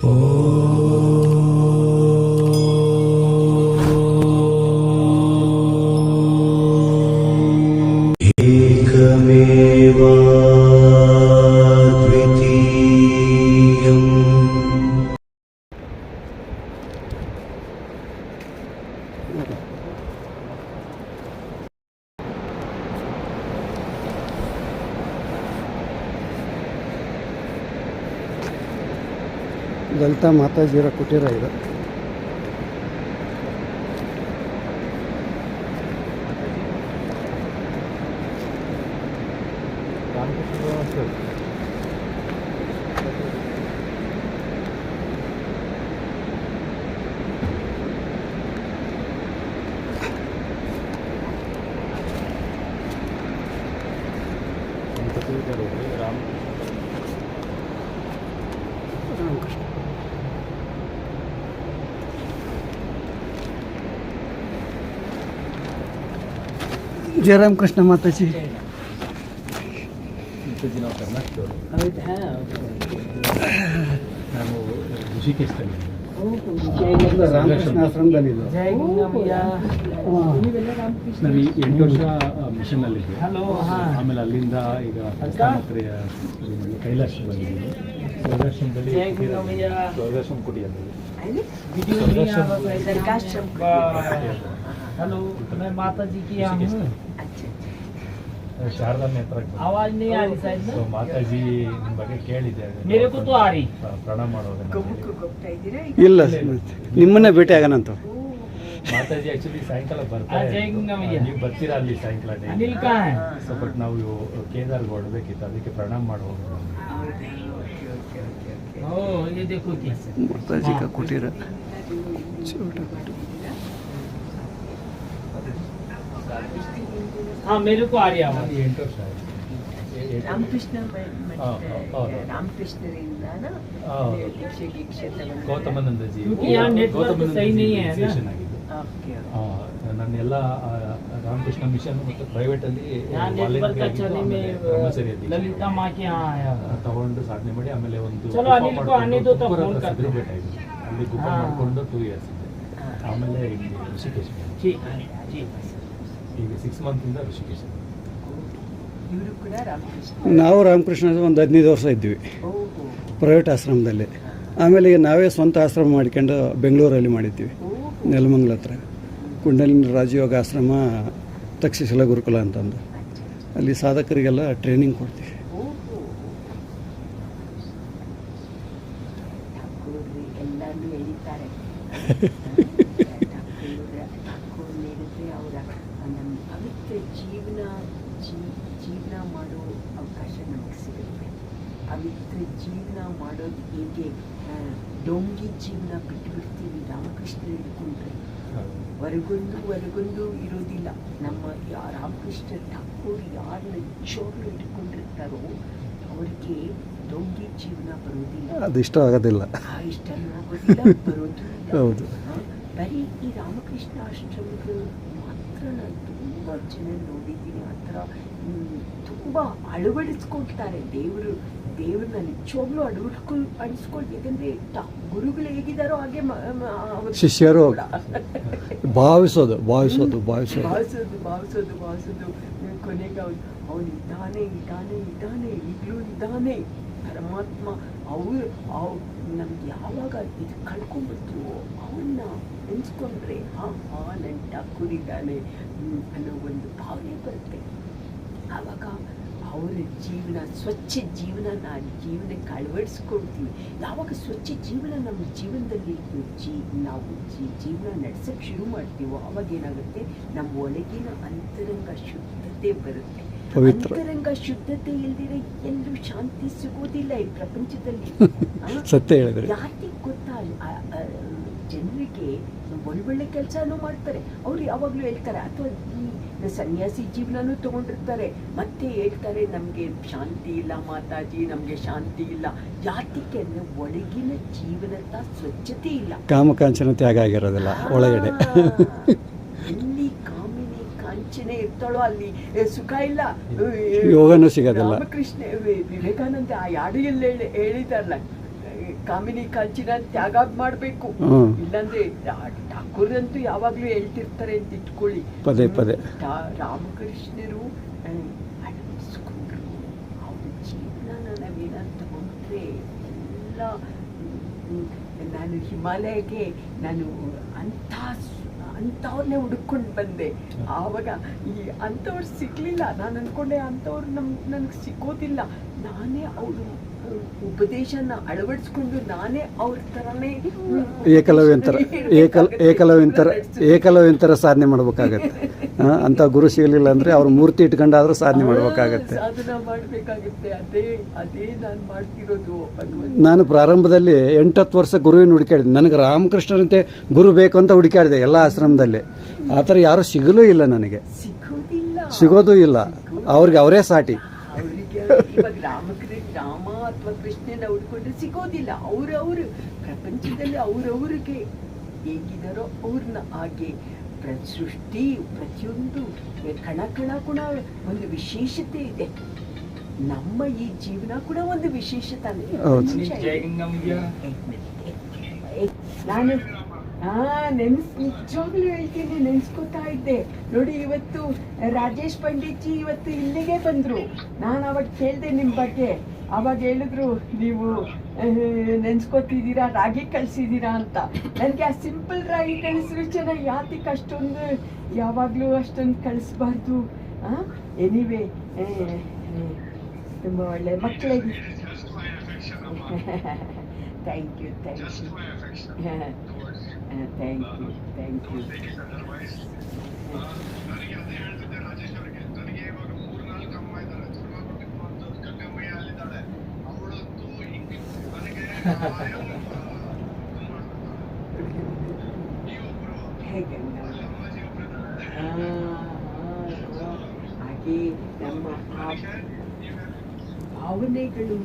Oh. Lalitha ಮಾತಾಜಿರ ಕುಟೀರ ಇದು ರಾಮಕೃಷ್ಣ ಜಯರಾಮಕೃಷ್ಣ ಮಾತಾಜಿ. ನಾವು ಮಾತಾಜಿ ನಾವು ಋಷಿಕೇಶದಲ್ಲಿ ರಾಮಕೃಷ್ಣ ಆಶ್ರಮದಲ್ಲಿ ಇದು ನಾವು ಈ ಎಂಟು ವರ್ಷ ಮಿಷನ್ ಆಮೇಲೆ ಅಲ್ಲಿಂದ ಈಗ ಪ್ರಸ್ಥಾನತ್ರಯ ಕೈಲಾಸ ಬಂದಿದ್ದೀವಿ ಸ್ವರ್ಗಾಶ್ರಮದಲ್ಲಿ ಸ್ವರ್ಗಾಶ್ರಮ हेलो मैं माता जी की यहाँ हूँ ಶಾರದಾ ನೇತ್ರ आवाज नहीं आ रही शायद ಸೊ ना ಮಾತಾಜಿ ನಿಮ್ಮ ಬಗ್ಗೆ ಕೇಳಿದ್ದೆ मेरे को तो आ रही ಪ್ರ- ಪ್ರಣಾಮ ಮಾಡೋದು ಇಲ್ಲ ನಿಮ್ಮನ್ನೇ ಭೇಟಿ ಆಗೋಣಂತ ಮಾತಾಜಿ ಆಕ್ಚುಲಿ ಸಾಯಂಕಾಲ ಆ, ಬರ್ತಾರೆ ಜೈ ಗಂಗಮ್ಮಯ್ಯ. ನೀವು ಬರ್ತೀರಾ ಅಲ್ಲಿ ಸಾಯಂಕಾಲ daily? अनिल कहाँ है ಸೊ ಬಟ್ ನಾವು ಕೇದಾರ್ ಹೊಡಬೇಕಿತ್ತು ಅದಕ್ಕೆ ಪ್ರಣಾಮ ಮಾಡುವಾಗ ओ ये देखो क्या ಮಾತಾಜಿ ಕಾ ಕುಟೀರ ಚೋಟ हाँ मेरे ಹಾಂ ಮೇಲಕ್ಕೂ ಆರ್ಯ ಎಂಟು ವರ್ಷ ರಾಮಕೃಷ್ಣ ಗೌತಮಾನಂದಜಿ. ನಾನು ಎಲ್ಲ ರಾಮಕೃಷ್ಣ ಮಿಷನ್ ಮತ್ತು ಪ್ರೈವೇಟಲ್ಲಿ ತಗೊಂಡು ಸಾಧನೆ ಮಾಡಿ ಆಮೇಲೆ ಒಂದು ಸಿದ್ರಪೇಟೆ ಅಲ್ಲಿ ಗುಪ್ಪ ಮಾಡಿಕೊಂಡು ಟೂ ಇಯರ್ಸ್ ಆಮೇಲೆ ಋಷಿಕೇಶ್. ಈಗ ಸಿಕ್ಸ್ ಮಂತ್ ಇಂದ ಋಷಿಕೇಶ್ ಇವರು ರಾಮಕೃಷ್ಣ ನಾವು ರಾಮಕೃಷ್ಣ ಒಂದು ಹದಿನೈದು ವರ್ಷ ಇದ್ವಿ. ಪ್ರೈವೇಟ್ ಆಶ್ರಮದಲ್ಲಿ. ಆಮೇಲೆ ಈಗ ನಾವೇ ಸ್ವಂತ ಆಶ್ರಮ ಮಾಡ್ಕೊಂಡು ಬೆಂಗಳೂರಲ್ಲಿ ಮಾಡಿದ್ವಿ ನೆಲಮಂಗ್ಲ ಹತ್ರ. ಕುಂಡಲಿನ ರಾಜಯೋಗ ಆಶ್ರಮ ತಕ್ಷಶಿಲ ಗುರುಕುಲ ಅಂತಂದು. ಅಲ್ಲಿ ಸಾಧಕರಿಗೆಲ್ಲ ಟ್ರೈನಿಂಗ್ ಕೊಡ್ತೀವಿ ಓಹೋ ಠಾಕೂರ್ ಎಲ್ಲಾನು ಎಳಿತಾರೆ ಠಾಕೂರ್ ಹೇಳಿದ್ರೆ ಅವರ ನಮ್ಮ ಪವಿತ್ರ ಜೀವನ ಜೀ- ಜೀವನ ಮಾಡೋ ಅವಕಾಶ ನಮಗೆ ಸಿಗುತ್ತೆ ಪವಿತ್ರ ಜೀವನ ಮಾಡೋದು ಹೇಗೆ ಆ, ಡೊಂಗಿ ಜೀವನ ಬಿಟ್ಟು ಬಿಡ್ತೀವಿ ರಾಮಕೃಷ್ಣ ಹಿಡ್ಕೊಂಡ್ರೆ ಹೊರಗೊಂದು ಹೊರಗೊಂದು ಇರೋದಿಲ್ಲ ನಮ್ಮ ಯಾ ರಾಮಕೃಷ್ಣ ಠಾಕೂರ್ ಯಾರನ್ನ ಜೋರು ಇಟ್ಕೊಂಡಿರ್ತಾರೋ ಅವ್ರಿಗೆ ದೊಡ್ಡ ಜೀವನ ಬರೋದಿಲ್ಲ ಅದು ಇಷ್ಟ ಆಗೋದಿಲ್ಲ. ಇಷ್ಟ ಬರೋದು ಹೌದು. ಬರೀ ಈ ರಾಮಕೃಷ್ಣ ಆಶ್ರಮಗಳು ಮಾತ್ರ ನಾನು ತುಂಬ ಚೆನ್ನಾಗಿ ನೋಡಿದ್ದೀನಿ. ಆ ಥರ ತುಂಬ ಅಳವಡಿಸ್ಕೊಳ್ತಾರೆ. ದೇವರು ದೇವ್ರನ್ನ ನಿಜವಾಗ್ಲೂ ಅಳವಡಿಸ್ಕೊಳ್ ಅಳಿಸ್ಕೊಳ್ತಿ ಯಾಕಂದ್ರೆ ಗುರುಗಳು ಹೇಗಿದ್ದಾರೋ ಹಾಗೆ ಶಿಷ್ಯರು. ಭಾವಿಸೋದು ಭಾವಿಸೋದು ಭಾವಿಸೋದು. ಭಾವಿಸೋದು ಭಾವಿಸೋದು ಭಾವಿಸೋದು. ಕೊನೆಗೆ ಅವನು ಅವನು ಇದ್ದಾನೆ ಇದ್ದಾನೆ ಇದ್ದಾನೆ ಈಗಲೂ ಇದ್ದಾನೆ. ಪರಮಾತ್ಮ ಅವರು ಅವ್ ನಮ್ಗೆ ಯಾವಾಗ ಇದು ಕಳ್ಕೊಂಡ್ಬಿಡ್ತೀವೋ ಅವನ್ನ ನೆನ್ಸ್ಕೊಂಡ್ರೆ ಹಾ ಹಾ ನನ್ನ ಠಾಕೂರಿದ್ದಾನೆ ಹ್ಮ್, ಅನ್ನೋ ಒಂದು ಭಾವನೆ ಬರುತ್ತೆ. ಆವಾಗ ಅವರ ಜೀವನ ಸ್ವಚ್ಛ ಜೀವನ ನಾವು ಜೀವನಕ್ಕೆ ಅಳವಡಿಸ್ಕೊಳ್ತೀವಿ ಯಾವಾಗ ಸ್ವಚ್ಛ ಜೀವನ ನಮ್ಮ ಜೀವನದಲ್ಲಿ ಜೀ ನಾವು ಜೀ ಜೀವನ ನಡೆಸೋಕ್ಕೆ ಶುರು ಮಾಡ್ತೀವೋ ಅವಾಗ ಏನಾಗುತ್ತೆ? ನಮ್ಮ ಒಳಗಿನ ಅಂತರಂಗ ಶುದ್ಧತೆ ಬರುತ್ತೆ. ಅಂತರಂಗ ಶುದ್ಧತೆ ಇಲ್ದಿರೆ ಎಲ್ಲೂ ಶಾಂತಿ ಸಿಗೋದಿಲ್ಲ ಈ ಪ್ರಪಂಚದಲ್ಲಿ? ಸತ್ಯ ಯಾಕೆ ಗೊತ್ತಾ? ಜನರಿಗೆ ಒಳ್ಳೊಳ್ಳೆ ಕೆಲಸನೂ ಮಾಡ್ತಾರೆ. ಅವ್ರು ಯಾವಾಗಲೂ ಹೇಳ್ತಾರೆ ಅಥವಾ ಈ ಸನ್ಯಾಸಿ ಜೀವನನೂ ತಗೊಂಡಿರ್ತಾರೆ. ಮತ್ತೆ ಹೇಳ್ತಾರೆ ನಮಗೆ ಶಾಂತಿ ಇಲ್ಲ ಮಾತಾಜಿ ನಮಗೆ ಶಾಂತಿ ಇಲ್ಲ. ಜಾತಿಗೆ ಅಂದರೆ ಒಳಗಿನ ಜೀವನದ ಸ್ವಚ್ಛತೆ ಇಲ್ಲ. ಕಾಮಕಾಂಚನ ತ್ಯಾಗ ಆಗಿರೋದಿಲ್ಲ ಒಳಗಡೆ. ಎಲ್ಲಿ ಕಾಮಿನಿ ಕಾಂಚನೆ ಇರ್ತಾಳೋ ಅಲ್ಲಿ ಸುಖ ಇಲ್ಲ. ಯೋಗನೂ ಸಿಗೋದಿಲ್ಲ. ಕೃಷ್ಣ ವಿವೇಕಾನಂದ ಆ ಯಾಡಿಯಲ್ಲಿ ಹೇಳಿ ಹೇಳಿದಾರಲ್ಲ ಕಾಮಿನಿ ಕಾಂಚಿನ ತ್ಯಾಗ ಮಾಡಬೇಕು. ಇಲ್ಲಾಂದ್ರೆ ಠಾ- ಠಾಕೂರಂತೂ ಯಾವಾಗ್ಲೂ ಹೇಳ್ತಿರ್ತಾರೆ ಅಂತ ಇಟ್ಕೊಳ್ಳಿ. ಪದೇ ಪದೇ. ರಾಮಕೃಷ್ಣರು ಅಳವಡಿಸ್ಕೊಂಡ್ರು ಅವ್ರ ಜೀವನ ನಾವೇನಾದ್ರು ತಗೊಂಡ್ರೆ ಎಲ್ಲ ನಾನು ಹಿಮಾಲಯಕ್ಕೆ ನಾನು ಅಂಥ ಅಂಥವ್ರನ್ನೇ ಹುಡುಕೊಂಡು ಬಂದೆ. ಆವಾಗ ಈ ಅಂಥವ್ರು ಸಿಗ್ಲಿಲ್ಲ. ನಾನು ಅನ್ಕೊಂಡೆ ಅಂಥವ್ರು ನಮ್ ನನಗೆ ಸಿಗೋದಿಲ್ಲ. ನಾನೇ ಅವರು ಉಪದೇಶನ ಅಳವಡಿಸ್ಕೊಂಡು ನಾನೇ ಅವ್ರ ತರನೇ ಏಕಲವ್ಯಂತರ ಏಕಲ ಏಕಲವ್ಯಂತರ ಏಕಲವ್ಯಂತರ. ಸಾಧನೆ ಮಾಡ್ಬೇಕಾಗತ್ತೆ. ಅಂತ ಗುರು ಸಿಗಲಿಲ್ಲ ಅಂದರೆ ಅವ್ರ ಮೂರ್ತಿ ಇಟ್ಕೊಂಡಾದ್ರೂ ಸಾಧನೆ ಮಾಡ್ಬೇಕಾಗತ್ತೆ. ನಾನು ಪ್ರಾರಂಭದಲ್ಲಿ ಎಂಟತ್ತು ವರ್ಷ ಗುರುವಿನ ಹುಡುಕಾಡಿದೆ ನನಗೆ ರಾಮಕೃಷ್ಣರಂತೆ ಗುರು ಬೇಕು ಅಂತ ಹುಡುಕಾಡಿದೆ ಎಲ್ಲ ಆಶ್ರಮದಲ್ಲಿ. ಆ ಥರ ಯಾರೂ ಸಿಗಲೂ ಇಲ್ಲ ನನಗೆ. ಸಿಗೋದೂ ಇಲ್ಲ. ಅವ್ರಿಗೆ ಅವರೇ ಸಾಟಿ. ರಾಮ ಅಥವಾ ಕೃಷ್ಣನ ಹುಡ್ಕೊಂಡು ಸಿಗೋದಿಲ್ಲ. ಅವ್ರವ್ರು ಪ್ರಪಂಚದಲ್ಲಿ ಅವ್ರವ್ರಿಗೆ ಹೇಗಿದಾರೋ ಅವ್ರನ್ನ ಹಾಗೆ ಪ್ರ- ಸೃಷ್ಟಿ ಪ್ರತಿಯೊಂದು ಕಣ ಕಣ ಕೂಡ ಒಂದು ವಿಶೇಷತೆ ಇದೆ. ನಮ್ಮ ಈ ಜೀವನ ಕೂಡ ಒಂದು ವಿಶೇಷತೆ ಹೌದು. ನಾನು ಹಾ ನೆನ್ಸ್ ನಿಜವಾಗ್ಲೂ ಹೇಳ್ತೀನಿ ನೆನ್ಸ್ಕೊತಾ ಇದ್ದೆ. ನೋಡಿ ಇವತ್ತು ರಾಜೇಶ್ ಪಂಡಿತ್ ಜಿ ಇವತ್ತು ಇಲ್ಲಿಗೆ ಬಂದ್ರು. ನಾನು ಅವಾಗ ಕೇಳ್ದೆ ನಿಮ್ ಬಗ್ಗೆ. ಅವಾಗ ಹೇಳಿದ್ರು ನೀವು ನೆನ್ಸ್ಕೊತಿದ್ದೀರಾ ರಾಗಿ ಕಳ್ಸಿದ್ದೀರಾ ಅಂತ. ನನಗೆ ಆ ಸಿಂಪಲ್ ರಾಗಿ ಕಳಿಸಿದ್ರು ಚೆನ್ನಾಗಿ ಯಾತಕ್ಕೆ ಅಷ್ಟೊಂದು ಯಾವಾಗಲೂ ಅಷ್ಟೊಂದು ಕಳಿಸ್ಬಾರ್ದು. ಎನಿವೆ ತುಂಬ ಒಳ್ಳೆ ಮಕ್ಕಳಿಗೆ thank you thank you thank you thank you ನನಗೆ ಅದೇ ಹೇಳ್ತಿದ್ದೆ ರಾಜೇಶ್ ಅವರಿಗೆ ನನಗೆ ಇವಾಗ ಮೂರ್ನಾಲ್ಕು ಅಮ್ಮ ಇದ್ದಾರೆ ದುರ್ಗಾಪುರಕ್ಕೆ ಗಂಗಮ್ಮಯ್ಯ ಅಲ್ಲಿದ್ದಾಳೆ ಅವಳಂತೂ ಹಿಂಗೆ ನನಗೆ ನೀವೊಬ್ರು ಹೇಗೆ ಹಾಗೆ ನಮ್ಮ ಭಾವನೆಗಳು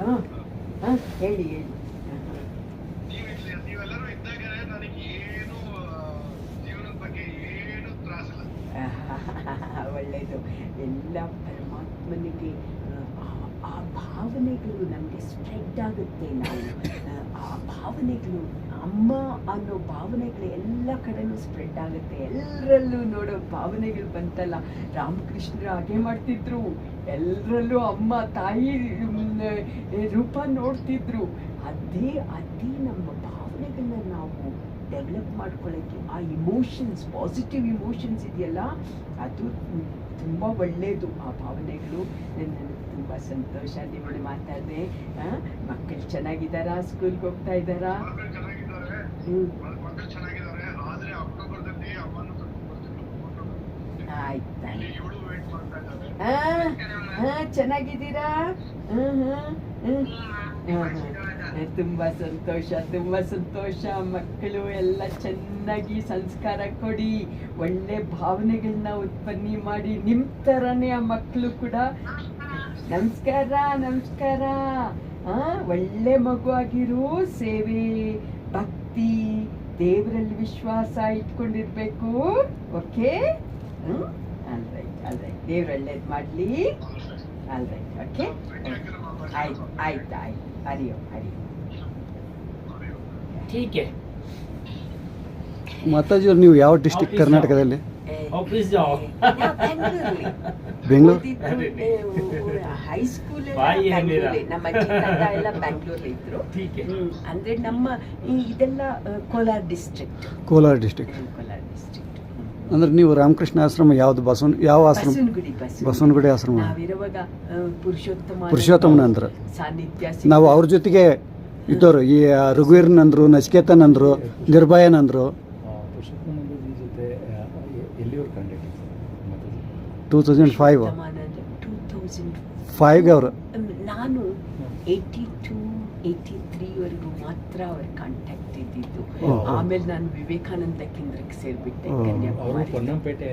ಹಾಂ ಹಾಂ ಹೇಳಿ ಹೇಳಿ ಒಳ್ಳೆಯದು. ಎಲ್ಲ ಪರಮಾತ್ಮನಿಗೆ ಭಾವನೆಗಳು ನಮಗೆ ಸ್ಪ್ರೆಡ್ ಆಗುತ್ತೆ ನಾವು. ಆ, ಭಾವನೆಗಳು ಅಮ್ಮ ಅನ್ನೋ ಭಾವನೆಗಳು ಎಲ್ಲ ಕಡೆನೂ ಸ್ಪ್ರೆಡ್ ಆಗುತ್ತೆ. ಎಲ್ಲರಲ್ಲೂ ನೋಡೋ ಭಾವನೆಗಳು ಬಂತಲ್ಲ. ರಾಮಕೃಷ್ಣರು ಹಾಗೆ ಮಾಡ್ತಿದ್ರು. ಎಲ್ಲರಲ್ಲೂ ಅಮ್ಮ ತಾಯಿ ರೂಪ ನೋಡ್ತಿದ್ರು. ಅದೇ ಅದೇ ನಮ್ಮ ಭಾವನೆಗಳನ್ನ ನಾವು ಡೆವಲಪ್ ಮಾಡ್ಕೊಳ್ಳೋಕ್ಕೆ ಆ ಇಮೋಷನ್ಸ್ ಪಾಸಿಟಿವ್ ಇಮೋಷನ್ಸ್ ಇದೆಯಲ್ಲ ಅದು ತುಂಬ ಒಳ್ಳೆಯದು ಆ ಭಾವನೆಗಳು. ನನಗೆ ತುಂಬ ಸಂತೋಷ ನಿಮ್ಮನ್ನು ಮಾತಾಡಿದೆ. ಮಕ್ಕಳು ಚೆನ್ನಾಗಿದ್ದಾರಾ? ಸ್ಕೂಲ್ಗೆ ಹೋಗ್ತಾ ಇದ್ದಾರಾ? ಆಯ್ತು ಚೆನ್ನಾಗಿದ್ದೀರಾ? ಹ್ಮ್ ಹ್ಮ್ ಹ್ಮ್. ತುಂಬಾ ಸಂತೋಷ ತುಂಬಾ ಸಂತೋಷ. ಮಕ್ಕಳು ಎಲ್ಲ ಚೆನ್ನಾಗಿ ಸಂಸ್ಕಾರ ಕೊಡಿ. ಒಳ್ಳೆ ಭಾವನೆಗಳನ್ನ ಉತ್ಪನ್ನಿ ಮಾಡಿ. ನಿಮ್ ತರನೇ ಆ ಮಕ್ಕಳು ಕೂಡ ನಮಸ್ಕಾರ ನಮಸ್ಕಾರ ಆ ಒಳ್ಳೆ ಮಗು ಆಗಿರು ಸೇವೆ ಭಕ್ತಿ ದೇವರಲ್ಲಿ ವಿಶ್ವಾಸ ಇಟ್ಕೊಂಡಿರ್ಬೇಕು ಓಕೆ ಹ್ಮ್ ಅಲ್ ರೈಟ್ ಅಲ್ ರೈಟ್ ದೇವ್ರು ಒಳ್ಳೇದು ಮಾಡಲಿ ಅಲ್ ರೈಟ್ ಓಕೆ ಆಯ್ತು ಆಯ್ತು ಆಯ್ತು ಹರಿಯೋ ಹರಿಯೋ ठीक है ಮಾತಾಜಿಯವ್ರು ನೀವು ಯಾವ ಡಿಸ್ಟಿಕ್ Office ಕರ್ನಾಟಕದಲ್ಲಿ ऑफिस जाओ Bengaluru? ಅಂದ್ರೆ ಕೋಲಾರ ಡಿಸ್ಟ್ರಿಕ್ಟ್ ಅಂದ್ರೆ ನೀವು ರಾಮಕೃಷ್ಣ ಆಶ್ರಮ ಯಾವ್ದು ಬಸವನ್ ಯಾವ ಆಶ್ರಮ? ಬಸವನಗುಡಿ ಆಶ್ರಮ. ಪುರುಷೋತ್ತಮ ಪುರುಷೋತ್ತಮನ ಅಂದ್ರೆ ನಾವು ಅವ್ರ ಜೊತೆಗೆ ಇದ್ದವರು ಈ ರಘುವೀರನಂದ್ರು ನಚಿಕೇತನಂದ್ರು ನಿರ್ಭಯನಂದ್ರು two thousand five two thousand ಫೈವ್ಗೆ ಅವರು. ನಾನು ಏಯ್ಟಿ ಟೂ ಏಯ್ಟಿ ತ್ರೀವರೆಗೂ ಮಾತ್ರ ಅವ್ರ ಕಾಂಟ್ಯಾಕ್ಟ್ ಇದ್ದಿದ್ದು. ಆಮೇಲೆ ನಾನು ವಿವೇಕಾನಂದ ಕೇಂದ್ರಕ್ಕೆ ಸೇರ್ಬಿಟ್ಟೆ ಕನ್ಯಾಕುಮಾರಿ. ಪೊನ್ನಂಪೇಟೆ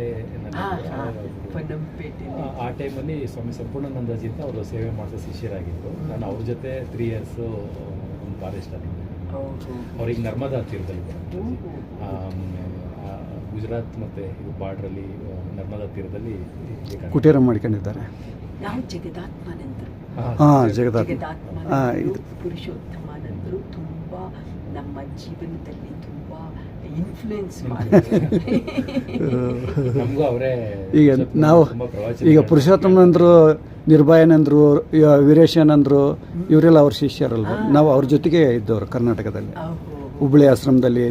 ಪೊನ್ನಂಪೇಟೆಯಲ್ಲಿ. ಆ ಟೈಮಲ್ಲಿ ಸ್ವಾಮಿ ಸಂಪೂರ್ಣಾನಂದಜಿ ಅಂತ ಅವರು ಸೇವೆ ಮಾಡಿದ ಶಿಷ್ಯರಾಗಿದ್ದರು ನಾನು ಅವ್ರ ಜೊತೆ ತ್ರೀ ಇಯರ್ಸು ಒಂದು ಫಾರೆಸ್ಟ್ ಆಗಿದ್ದೆ ಅವ್ರಿಗೆ ನರ್ಮದಾ ತೀರದಲ್ಲಿ. ಗುಜರಾತ್ ಮತ್ತು ಬಾರ್ಡರ್ ಬಾರ್ಡ್ರಲ್ಲಿ ನರ್ಮದಾ ತೀರದಲ್ಲಿ. ಕುಟೀರ ಮಾಡ್ಕೊಂಡಿದ್ದಾರೆ. ನಾವು ಜಗದಾತ್ಮಾನಂದರು. ಹಾಂ ಜಗದಾತ್ಮ. ಜಗದಾತ್ಮನಂದರು, ಹಾಂ ಇದು. ಪುರುಷೋತ್ತಮನಂದರು. ತುಂಬಾ ನಮ್ಮ ಜೀವನದಲ್ಲಿ ತುಂಬಾ ಇನ್ಫ್ಲೂಯೆನ್ಸ್ ಮಾಡಿದ್ದಾರೆ. ನಮಗೂ ಅವರೇ ಈಗ ನಾವು ಈಗ ಪುರುಷೋತ್ತಮನಂದರು ನಿರ್ಭಯಾನಂದರು ವೀರೇಶನಂದರು ವೀರೇಶನಂದ್ರು ಇವರೆಲ್ಲ ಅವ್ರ ಶಿಷ್ಯರಲ್ವ? ನಾವು ಅವ್ರ ಜೊತೆಗೆ ಇದ್ದವರು ಕರ್ನಾಟಕದಲ್ಲಿ. ಹುಬ್ಬಳ್ಳಿ ಆಶ್ರಮದಲ್ಲಿ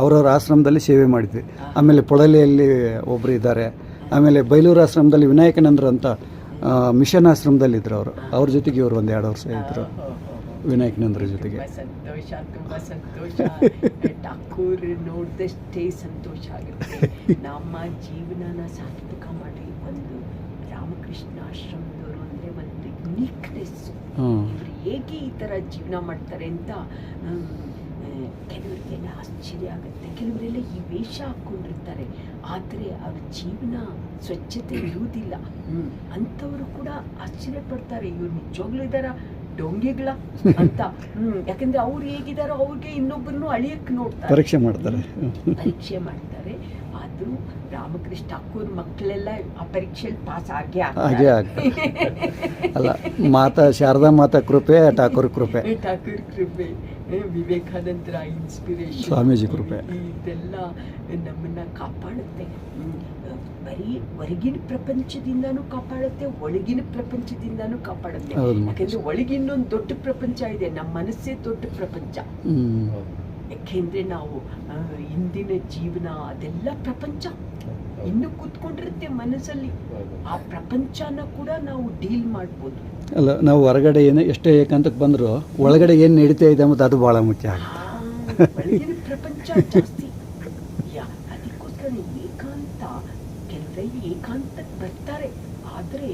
ಅವ್ರವ್ರ ಆಶ್ರಮದಲ್ಲಿ ಸೇವೆ ಮಾಡಿದ್ವಿ. ಆಮೇಲೆ ಪೊಳಲಿಯಲ್ಲಿ ಒಬ್ಬರು ಇದ್ದಾರೆ. ಆಮೇಲೆ ಬೈಲೂರು ಆಶ್ರಮದಲ್ಲಿ ವಿನಾಯಕನಂದ್ರ ಅಂತ ಮಿಷನ್ ಆಶ್ರಮದಲ್ಲಿ ಇದ್ರು ಅವರು. ಅವ್ರ ಜೊತೆಗೆ ಇವರು ಒಂದು ಎರಡು ವರ್ಷ ಇದ್ದರು ವಿನಾಯಕನಂದ್ರ ಜೊತೆಗೆ. ಸಂತೋಷ ತುಂಬಾ ಸಂತೋಷ. ಠಾಕೂರ್ ನೋಡಿದಷ್ಟೇ ಸಂತೋಷ ಆಗುತ್ತೆ. ನಮ್ಮ ಜೀವನನ ಸಾರ್ಥಕ ಮಾಡಿ ಒಂದು ರಾಮಕೃಷ್ಣ ಆಶ್ರಮದವರು ಅಂದ್ರೆ ಒಂದು. ಹೇಗೆ ಈ ತರ ಜೀವನ ಮಾಡ್ತಾರೆ ಅಂತ ಕೆಲವರಿಗೆಲ್ಲ ಆಶ್ಚರ್ಯ ಆಗುತ್ತೆ. ಕೆಲವರೆಲ್ಲ ಈ ವೇಷ ಹಾಕ್ಕೊಂಡಿರ್ತಾರೆ. ಆದರೆ ಅವ್ರ ಜೀವನ ಸ್ವಚ್ಛತೆ ಇರುವುದಿಲ್ಲ. ಅಂಥವರು ಕೂಡ ಆಶ್ಚರ್ಯ ಪಡ್ತಾರೆ. ಇವ್ರು ನಿಜವಾಗ್ಲೂ ಇದ್ದಾರ? ಡೊಂಗಿಗಳ ಅಂತ. ಹ್ಮ್. ಯಾಕಂದ್ರೆ ಅವ್ರು ಹೇಗಿದಾರೋ ಅವ್ರಿಗೆ ಇನ್ನೊಬ್ಬರನ್ನು ಅಳಿಯಕ್ಕೆ ನೋಡ್ತಾರೆ. ಪರೀಕ್ಷೆ ಮಾಡ್ತಾರೆ. ಪರೀಕ್ಷೆ ಮಾಡ್ತಾರೆ. ಆದ್ರೂ ರಾಮಕೃಷ್ಣ ಅಕ್ಕೋರ್ ಮಕ್ಕಳೆಲ್ಲ ಆ ಪರೀಕ್ಷೆಯಲ್ಲಿ ಪಾಸ್ ಆಗೇ ಹಾಗೆ ಅಲ್ಲ ಮಾತಾ ಶಾರದಾ ಮಾತಾ ಕೃಪೆ ಠಾಕೂರ್ ಕೃಪೆ. ಠಾಕೂರ್ ಕೃಪೆ. ವಿವೇಕಾನಂದರ ಇನ್ಸ್ಪಿರೇಷನ್ ಸ್ವಾಮೀಜಿ ಕೃಪೆ. ಇದೆಲ್ಲ ನಮ್ಮನ್ನ ಕಾಪಾಡುತ್ತೆ. ಬರೀ ಹೊರಗಿನ ಪ್ರಪಂಚದಿಂದಾನು ಕಾಪಾಡುತ್ತೆ ಒಳಗಿನ ಪ್ರಪಂಚದಿಂದಾನು ಕಾಪಾಡುತ್ತೆ. ಯಾಕಂದ್ರೆ ಒಳಗಿನ್ನೊಂದು ದೊಡ್ಡ ಪ್ರಪಂಚ ಇದೆ ನಮ್ಮ ಮನಸ್ಸೇ ದೊಡ್ಡ ಪ್ರಪಂಚ ಹ್ಮ್. ಯಾಕೆಂದ್ರೆ ನಾವು ಹಿಂದಿನ ಇಂದಿನ ಜೀವನ ಅದೆಲ್ಲ ಪ್ರಪಂಚ. ಇನ್ನು ಕೂತ್ಕೊಂಡಿರುತ್ತೆ ಮನಸ್ಸಲ್ಲಿ. ಆ ಪ್ರಪಂಚನ ಕೂಡ ನಾವು ಡೀಲ್ ಮಾಡ್ಬೋದು. ಅಲ್ಲ ನಾವು ಹೊರಗಡೆ ಏನು ಎಷ್ಟೇ ಏಕಾಂತಕ್ಕೆ ಬಂದರೂ ಒಳಗಡೆ ಏನು ನಡೀತಾ ಇದೆ ಮತ್ತು ಅದು ಭಾಳ ಮುಖ್ಯ ಆಗುತ್ತೆ. ಪ್ರಪಂಚ ಜಾಸ್ತಿ. ಯಾ ಅದಕ್ಕೋಸ್ಕರ ಏಕಾಂತ ಕೆಲವರಿಗೆ ಏಕಾಂತಕ್ಕೆ ಬರ್ತಾರೆ. ಆದರೆ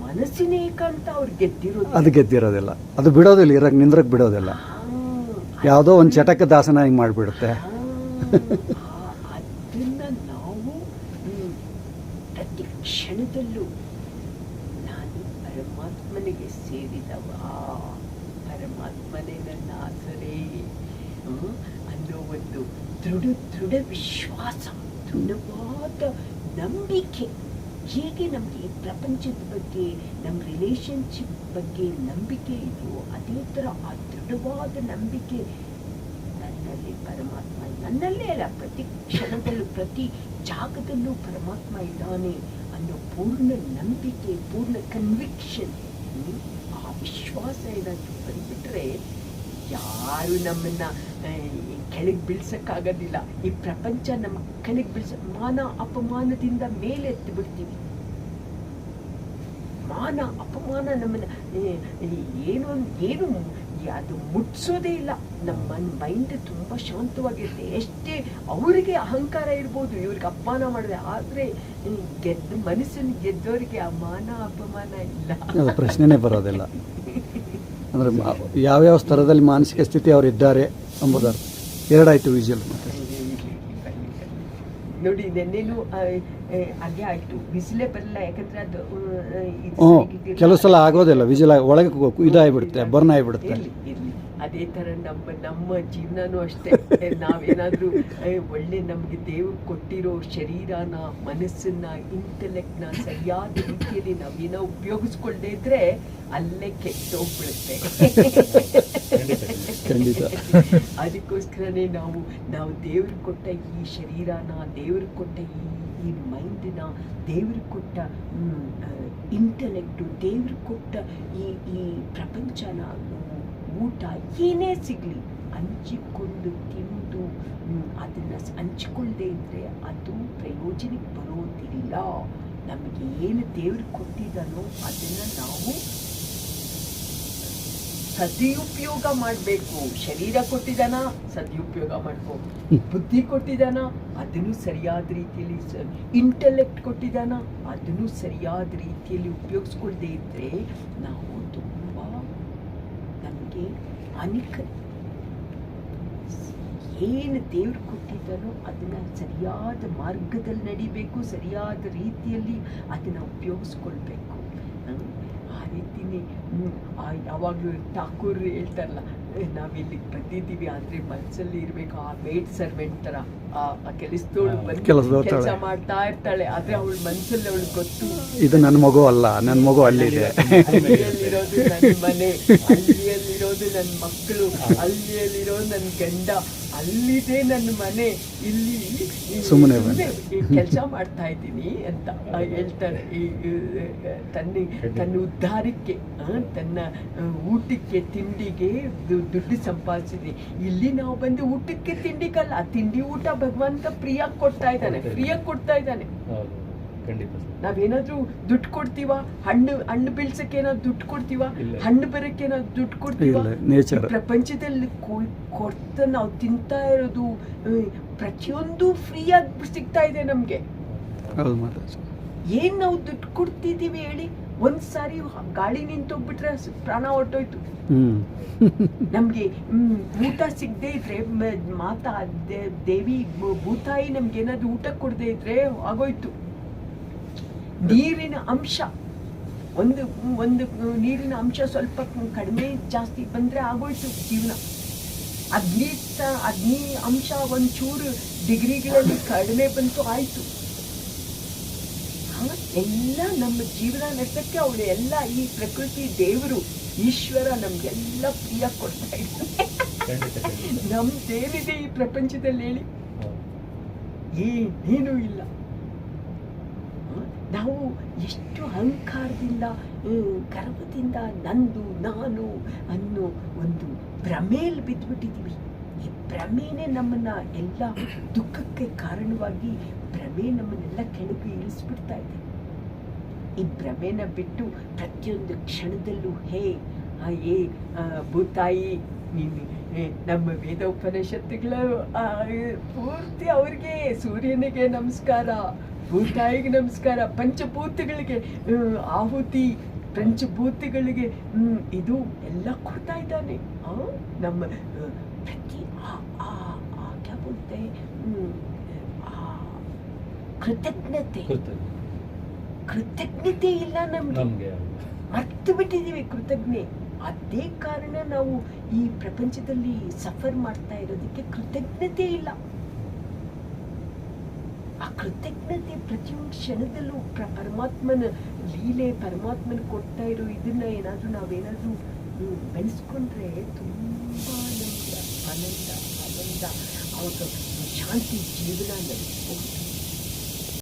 ಮನಸ್ಸಿನ ಏಕಾಂತ ಅವ್ರು ಗೆದ್ದಿರೋದು ಅದು ಗೆದ್ದಿರೋದಿಲ್ಲ. ಅದು ಬಿಡೋದಿಲ್ಲ ಇರಕ್ಕೆ ನಿಂದ್ರಕ್ಕೆ ಬಿಡೋದಿಲ್ಲ. ಯಾವುದೋ ಒಂದು ಚಟಕ ದಾಸನಾಗಿ ಮಾಡಿಬಿಡುತ್ತೆ. ಅದನ್ನ ನಾವು ಪ್ರತಿ ಕ್ಷಣದಲ್ಲೂ ನಾನು ಪರಮಾತ್ಮನಿಗೆ ಸೇರಿದವ. ಪರಮಾತ್ಮನೇ ನನ್ನ ಆಸರೆ. ಅನ್ನೋ ಒಂದು ದೃಢ ದೃಢ ವಿಶ್ವಾಸ, ದೃಢವಾದ ನಂಬಿಕೆ. ಹೇಗೆ ನಮಗೆ ಪ್ರಪಂಚದ ಬಗ್ಗೆ ನಮ್ಮ ರಿಲೇಶನ್ಶಿಪ್ ಬಗ್ಗೆ ನಂಬಿಕೆ ಇದೆಯೋ ಅದೇ ಥರ ಆ ದೃಢವಾದ ನಂಬಿಕೆ ನನ್ನಲ್ಲಿ ಪರಮಾತ್ಮ ನನ್ನಲ್ಲೇ ಅಲ್ಲ, ಪ್ರತಿ ಕ್ಷಣದಲ್ಲೂ, ಪ್ರತಿ ಜಾಗದಲ್ಲೂ ಪರಮಾತ್ಮ ಇದ್ದಾನೆ ಅನ್ನೋ ಪೂರ್ಣ ನಂಬಿಕೆ, ಪೂರ್ಣ ಕನ್ವಿಕ್ಷನ್ ಆ ವಿಶ್ವಾಸ ಏನಾದರೂ ಬಂದ್ಬಿಟ್ರೆ ಯಾರು ನಮ್ಮನ್ನ ಕೆಳಗೆ ಬೀಳ್ಸಕ್ಕಾಗೋದಿಲ್ಲ. ಈ ಪ್ರಪಂಚ ನಮ್ಮ ಕೆಳಗೆ ಬೀಳ್ಸ, ಮಾನ ಅಪಮಾನದಿಂದ ಮೇಲೆ ಎತ್ತಿ ಬಿಡ್ತೀವಿ. ಮಾನ ಅಪಮಾನ ನಮ್ಮನ್ನ ಏನು ಏನು, ಅದು ಮುಟ್ಸೋದೇ ಇಲ್ಲ. ನಮ್ಮ ಮೈಂಡ್ ತುಂಬಾ ಶಾಂತವಾಗಿರುತ್ತೆ. ಎಷ್ಟೇ ಅವರಿಗೆ ಅಹಂಕಾರ ಇರ್ಬೋದು, ಇವ್ರಿಗೆ ಅಪಮಾನ ಮಾಡಿದೆ ಆದ್ರೆ ಗೆದ್ದು ಮನಸ್ಸನ್ನು ಗೆದ್ದವರಿಗೆ ಆ ಮಾನ ಅಪಮಾನ ಇಲ್ಲ. ಪ್ರಶ್ನೆನೇ ಬರೋದಿಲ್ಲ. ಅಂದರೆ ಯಾವ್ಯಾವ ಸ್ತರದಲ್ಲಿ ಮಾನಸಿಕ ಸ್ಥಿತಿ ಅವರು ಇದ್ದಾರೆ ಎರಡಾಯಿತು ವಿಜಲ್ ಎರಡಾಯ್ತು ಮತ್ತೆ ನೋಡಿ ನೆನ್ನೆನೂ ಆ, ಆ, ಹಾಗೆ ಆಯ್ತು. ಬಿಸಿಲೇ ಬರಲ್ಲ ಯಾಕಂದ್ರೆ ಅದು ಆ, ಇದು ಹ್ಞೂ. ಕೆಲವು ಸಲ ಆಗೋದಿಲ್ಲ. ವಿಜಿಲ್ ಒಳಗೆ ಇದಾಗಿಬಿಡುತ್ತೆ ಬರ್ನ್ ಆಗಿಬಿಡುತ್ತೆ. ಅದೇ ಥರ ನಮ್ಮ ನಮ್ಮ ಜೀವನನೂ ಅಷ್ಟೇ. ನಾವೇನಾದರೂ ಒಳ್ಳೆ ನಮ್ಗೆ ದೇವ್ರು ಕೊಟ್ಟಿರೋ ಶರೀರನ ಮನಸ್ಸನ್ನ ಇಂಟೆಲೆಕ್ಟ್ನ ಸರಿಯಾದ ರೀತಿಯಲ್ಲಿ ನಾವೇನೋ ಉಪಯೋಗಿಸ್ಕೊಳ್ಳದೆ ಇದ್ರೆ ಅಲ್ಲೇ ಕೆಟ್ಟೋಗ್ಬಿಡುತ್ತೆ. ಅದಕ್ಕೋಸ್ಕರನೇ ನಾವು ನಾವು ದೇವ್ರಿಗೆ ಕೊಟ್ಟ ಈ ಶರೀರನ ದೇವ್ರಿಗೆ ಕೊಟ್ಟ ಈ ಈ ಮೈಂಡಿನ ದೇವ್ರಿಗೆ ಕೊಟ್ಟ ಇಂಟೆಲೆಕ್ಟು ದೇವ್ರು ಕೊಟ್ಟ ಈ ಈ ಪ್ರಪಂಚನ ಊಟ ಏನೇ ಸಿಗಲಿ, ಹಂಚಿಕೊಂಡು ತಿಂದು ಅದನ್ನು ಹಂಚಿಕೊಳ್ಳದೆ ಇದ್ದರೆ ಅದು ಪ್ರಯೋಜನಕ್ಕೆ ಬರೋದಿಲ್ಲ. ನಮಗೆ ಏನು ದೇವರು ಕೊಟ್ಟಿದ್ದಾನೋ ಅದನ್ನು ನಾವು ಸದುಪಯೋಗ ಮಾಡಬೇಕು. ಶರೀರ ಕೊಟ್ಟಿದ್ದಾನ? ಸದುಪಯೋಗ ಮಾಡ್ಕೋ. ಬುದ್ಧಿ ಕೊಟ್ಟಿದ್ದಾನ? ಅದನ್ನು ಸರಿಯಾದ ರೀತಿಯಲ್ಲಿ ಇಂಟೆಲೆಕ್ಟ್ ಕೊಟ್ಟಿದ್ದಾನ? ಅದನ್ನು ಸರಿಯಾದ ರೀತಿಯಲ್ಲಿ ಉಪಯೋಗಿಸ್ಕೊಳ್ದೇ ಇದ್ದರೆ ನಾವು ತುಂಬ ಅನಿಕ ಏನು ದೇವ್ರು ಕೊಟ್ಟಿದ್ದಾನೋ ಅದನ್ನ ಸರಿಯಾದ ಮಾರ್ಗದಲ್ಲಿ ನಡಿಬೇಕು, ಸರಿಯಾದ ರೀತಿಯಲ್ಲಿ ಅದನ್ನ ಉಪಯೋಗಿಸ್ಕೊಳ್ಬೇಕು. ಆ ರೀತಿನೇ ಯಾವಾಗಲೂ ಠಾಕೂರ್ ಹೇಳ್ತಾರಲ್ಲ ನಾವಿಲ್ಲಿ ಬಂದಿದ್ದೀವಿ ಆದ್ರೆ ಮನ್ಸಲ್ಲಿ ಇರ್ಬೇಕು ಆ ಮೇಡ್ ಸರ್ವೆಂಟ್ ತರ. ಆ ಕೆಲಸದವಳು. ಬಂದು ಕೆಲಸ ಮಾಡ್ತಾ ಇರ್ತಾಳೆ ಆದ್ರೆ ಅವಳ ಮನ್ಸಲ್ಲಿ ಅವಳು ಗೊತ್ತು. ಇದು ನನ್ನ ಮಗು ಅಲ್ಲ ನನ್ನ ಮಗು ಅಲ್ಲಿದೆ ಅಲ್ಲಿಯಲ್ಲಿರೋದು ನನ್ನ ಮನೆ ಅಲ್ಲಿಯಲ್ಲಿರೋದು ನನ್ನ ಮಕ್ಕಳು ಅಲ್ಲಿಯಲ್ಲಿರೋದು ನನ್ನ ಗಂಡ. ಅಲ್ಲಿದೆ ನನ್ನ ಮನೆ ಇಲ್ಲಿ ಸುಮ್ಮನೆ ಕೆಲಸ ಮಾಡ್ತಾ ಇದ್ದೀನಿ ಅಂತ ಆ, ಹೇಳ್ತಾರೆ ಈ, ತನ್ನ ತನ್ನ ಉದ್ಧಾರಕ್ಕೆ ಆ, ತನ್ನ ಊಟಕ್ಕೆ ತಿಂಡಿಗೆ ದುಡ್ಡು ಸಂಪಾದಿಸಿದೆ. ಇಲ್ಲಿ ನಾವು ಬಂದು ಊಟಕ್ಕೆ ತಿಂಡಿಗಲ್ಲ ಆ ತಿಂಡಿ ಊಟ ಭಗವಂತ ಫ್ರೀಯಾಗಿ ಕೊಡ್ತಾ ಇದ್ದಾನೆ ಫ್ರೀಯಾಗಿ ಕೊಡ್ತಾ ಇದ್ದಾನೆ. ಖಂಡಿತ ನಾವೇನಾದ್ರೂ ದುಡ್ಡು ಕೊಡ್ತೀವ? ಹಣ್ಣು ಹಣ್ಣು ಬೆಳ್ಸಕ್ಕೆ ಏನಾದ್ರು ದುಡ್ಡು ಕೊಡ್ತೀವ. ಹಣ್ಣು ಬರಕ್ಕೆ ಏನಾದ್ರು ದುಡ್ಡು ಕೊಡ್ತೀವ? ಪ್ರಪಂಚದಲ್ಲಿ ಕೊಡ್ತ ನಾವು ತಿಂತಾ ಇರೋದು ಪ್ರತಿಯೊಂದು ಫ್ರೀಯಾಗಿ ಸಿಗ್ತಾ ಇದೆ ನಮ್ಗೆ. ಏನ್ ನಾವು ದುಡ್ಡು ಕೊಡ್ತಿದೀವಿ ಹೇಳಿ? ಒಂದ್ ಸಾರಿ ಗಾಳಿ ನಿಂತೋಗ್ಬಿಟ್ರೆ ಪ್ರಾಣ ಹೊಟ್ಟೋಯ್ತು ನಮ್ಗೆ ಹ್ಮ್, ಊಟ ಸಿಗದೆ ಇದ್ರೆ ಮ- ಮಾತಾ ದೇವಿ ಭೂತಾಯಿ ನಮ್ಗೆ ಏನಾದ್ರು ಊಟ ಕೊಡದೆ ಇದ್ರೆ ಆಗೋಯ್ತು. ನೀರಿನ ಅಂಶ. ಒಂದು ಒಂದು ನೀರಿನ ಅಂಶ ಸ್ವಲ್ಪ ಕಡಿಮೆ ಜಾಸ್ತಿ ಬಂದರೆ ಆಗೋಯ್ತು ಜೀವನ. ಅಗ್ನಿ ಅಗ್ನಿ ಅಂಶ ಒಂಚೂರು ಡಿಗ್ರಿಗಳಲ್ಲಿ ಕಡಿಮೆ ಬಂತು ಆಯಿತು. ಎಲ್ಲ ನಮ್ಮ ಜೀವನ ನಡೆಸಕ್ಕೆ ಅವಳು ಎಲ್ಲ ಈ ಪ್ರಕೃತಿ ದೇವರು ಈಶ್ವರ ನಮ್ಗೆಲ್ಲ ಪ್ರಿಯ ಕೊಡ್ತಾ ಇದ್ದಾನೆ ಖಂಡಿತ ನಮ್ದೇನಿದೆ ಈ ಪ್ರಪಂಚದಲ್ಲಿ ಹೇಳಿ? ಏನೂ ಏನೇನೂ ಇಲ್ಲ? ನಾವು ಎಷ್ಟು ಅಹಂಕಾರದಿಂದ ಗರ್ವದಿಂದ ನಂದು ನಾನು ಅನ್ನೋ ಒಂದು ಭ್ರಮೆಯಲ್ಲಿ ಬಿದ್ದುಬಿಟ್ಟಿದ್ದೀವಿ ಈ ಭ್ರಮೆನೇ ನಮ್ಮನ್ನ ಎಲ್ಲ ದುಃಖಕ್ಕೆ ಕಾರಣವಾಗಿ ಭ್ರಮೆ ನಮ್ಮನ್ನೆಲ್ಲ ಕೆಳಗೆ ಇಳಿಸ್ಬಿಡ್ತಾ ಇದೆ. ಈ ಭ್ರಮೆನ ಬಿಟ್ಟು ಪ್ರತಿಯೊಂದು ಕ್ಷಣದಲ್ಲೂ ಹೇ ಆ, ಏ ಭೂತಾಯಿ ನೀನು ನಮ್ಮ ವೇದ ಉಪನಿಷತ್ತುಗಳ ಪೂರ್ತಿ ಅವ್ರಿಗೆ ಸೂರ್ಯನಿಗೆ ನಮಸ್ಕಾರ ಭೂತಾಯಿಗೆ ನಮಸ್ಕಾರ ಪಂಚಭೂತಗಳಿಗೆ ಆಹುತಿ ಪಂಚಭೂತಗಳಿಗೆ ಹ್ಮ್, ಇದು ಎಲ್ಲ ಕೊಡ್ತಾ ಇದ್ದಾನೆ. ಆ, ನಮ್ಮ ಪ್ರತಿ ಆ ಆ ಆ ಕ್ಯಾ ಹ್ಮ್, ಆ ಕೃತಜ್ಞತೆ. ಕೃತಜ್ಞ ಕೃತಜ್ಞತೆ ಇಲ್ಲ ನಮ್ಗೆ. ಅರ್ಥ ಮರ್ತು ಬಿಟ್ಟಿದೀವಿ ಕೃತಜ್ಞೆ. ಅದೇ ಕಾರಣ ನಾವು ಈ ಪ್ರಪಂಚದಲ್ಲಿ ಸಫರ್ ಮಾಡ್ತಾ ಇರೋದಕ್ಕೆ ಕೃತಜ್ಞತೆ ಇಲ್ಲ. ಆ ಕೃತಜ್ಞತೆ ಪ್ರತಿಯೊಂದು ಕ್ಷಣದಲ್ಲೂ ಪ್ರ ಪರಮಾತ್ಮನ ಲೀಲೆ ಪರಮಾತ್ಮನ ಕೊಡ್ತಾ ಇರೋ ಇದನ್ನ ಏನಾದರೂ ನಾವೇನಾದರೂ ಬೆಳೆಸ್ಕೊಂಡ್ರೆ ತುಂಬಾ ಆನಂದ ಆನಂದ ಆನಂದ. ಅವಾಗ ಶಾಂತಿ ಜೀವನ ನಡೆಸ್ಬಹುದು